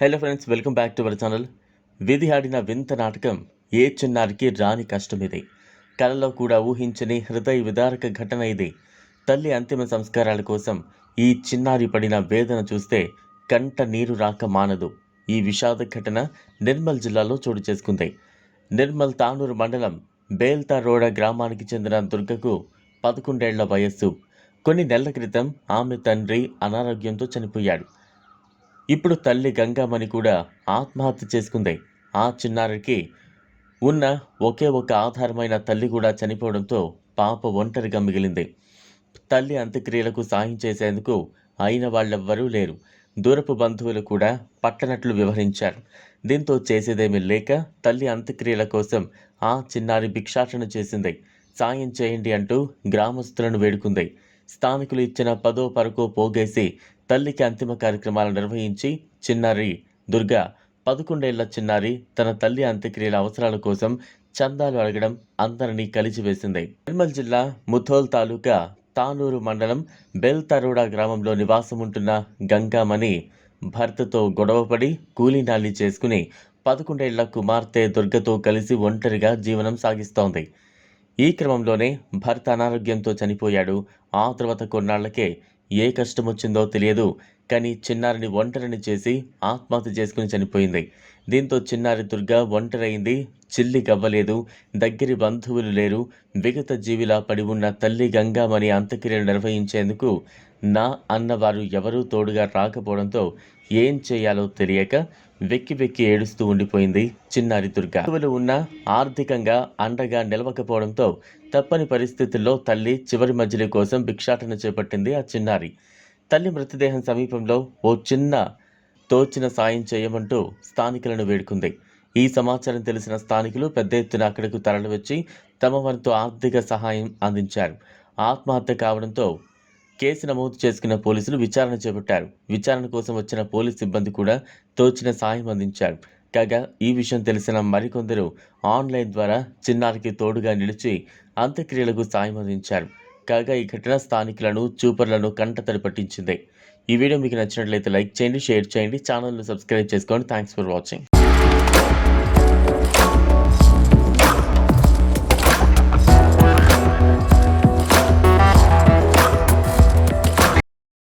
Hello friends welcome back to our channel. విధి ఆడిన వింత నాటకం ఏ చిన్నారికి రాని కష్టం ఇది. కలలో కూడా ఊహించని హృదయ విదారక ఘటన ఇది. తల్లి అంతిమ సంస్కారాల కోసం ఈ చిన్నారి పడిన వేదన చూస్తే కంట నీరు రాక మానదు. ఈ విషాద ఘటన నిర్మల్ జిల్లాలో చోటు చేసుకుంది. నిర్మల్ తానూరు మండలం బేల్తారోడ గ్రామానికి చెందిన దుర్గకు పదకొండేళ్ళ వయస్సు. కొన్ని నెలల క్రితం ఆమె తండ్రి అనారోగ్యంతో చనిపోయాడు. ఇప్పుడు తల్లి గంగామణి కూడా ఆత్మహత్య చేసుకుంది. ఆ చిన్నారికి ఉన్న ఒకే ఒక ఆధారమైన తల్లి కూడా చనిపోవడంతో పాప ఒంటరిగా మిగిలింది. తల్లి అంత్యక్రియలకు సాయం చేసేందుకు అయిన వాళ్ళెవ్వరూ లేరు. దూరపు బంధువులు కూడా పట్టనట్లు వివరించారు దీంతో చేసేదేమీ లేక తల్లి అంత్యక్రియల కోసం ఆ చిన్నారి భిక్షాటన చేసింది. సాయం చేయండి అంటూ గ్రామస్తులను వేడుకుంది. స్థానికులు ఇచ్చిన పదో పరకో పోగేసి తల్లికి అంతిమ కార్యక్రమాలు నిర్వహించి చిన్నారి దుర్గా పదకొండేళ్ళ చిన్నారి తన తల్లి అంత్యక్రియల అవసరాల కోసం చందాలు అడగడం అందరినీ కలిచివేసింది నిర్మల్ జిల్లా ముథోల్ తాలూకా తానూరు మండలం బెల్తరోడా గ్రామంలో నివాసం ఉంటున్న గంగామణి భర్తతో గొడవపడి కూలీనాలి చేసుకుని పదకొండేళ్ళ కుమార్తె దుర్గతో కలిసి ఒంటరిగా జీవనం సాగిస్తోంది. ఈ క్రమంలోనే భర్త అనారోగ్యంతో చనిపోయాడు. ఆ తర్వాత కొన్నాళ్ళకే ఏ కష్టం వచ్చిందో తెలియదు కానీ చిన్నారిని ఒంటరిని చేసి ఆత్మహత్య చేసుకుని చనిపోయింది. దీంతో చిన్నారి దుర్గ ఒంటరైంది చిల్లి గవ్వలేదు దగ్గరి బంధువులు లేరు విగత జీవిలా పడి ఉన్న తల్లి గంగామణి అంత్యక్రియలు నిర్వహించేందుకు నా అన్నవారు ఎవరూ తోడుగా రాకపోవడంతో ఏం చేయాలో తెలియక వెక్కి వెక్కి ఏడుస్తూ ఉండిపోయింది చిన్నారి దుర్గ. బంధువులు ఉన్న ఆర్థికంగా అండగా నిలవకపోవడంతో తప్పని పరిస్థితుల్లో తల్లి చివరి మధ్యలో కోసం భిక్షాటన చేపట్టింది ఆ చిన్నారి. తల్లి మృతదేహం సమీపంలో ఓ చిన్న తోచిన సాయం చేయమంటూ స్థానికులను వేడుకుంది. ఈ సమాచారం తెలిసిన స్థానికులు పెద్ద ఎత్తున అక్కడకు తరలివచ్చి తమ వంతు ఆర్థిక సహాయం అందించారు. ఆత్మహత్య కావడంతో కేసు నమోదు చేసుకున్న పోలీసులు విచారణ చేపట్టారు. విచారణ కోసం వచ్చిన పోలీస్ సిబ్బంది కూడా తోచిన సాయం అందించారు. కాగా ఈ విషయం తెలిసిన మరికొందరు ఆన్లైన్ ద్వారా చిన్నారికి తోడుగా నిలిచి అంత్యక్రియలకు సాయం అందించారు. కాగా ఈ ఘటన స్థానికులను చూపర్లను కంటతడి పట్టించింది. ఈ వీడియో మీకు నచ్చినట్లయితే లైక్ చేయండి షేర్ చేయండి ఛానల్ను సబ్స్క్రైబ్ చేసుకోండి. Thanks for watching.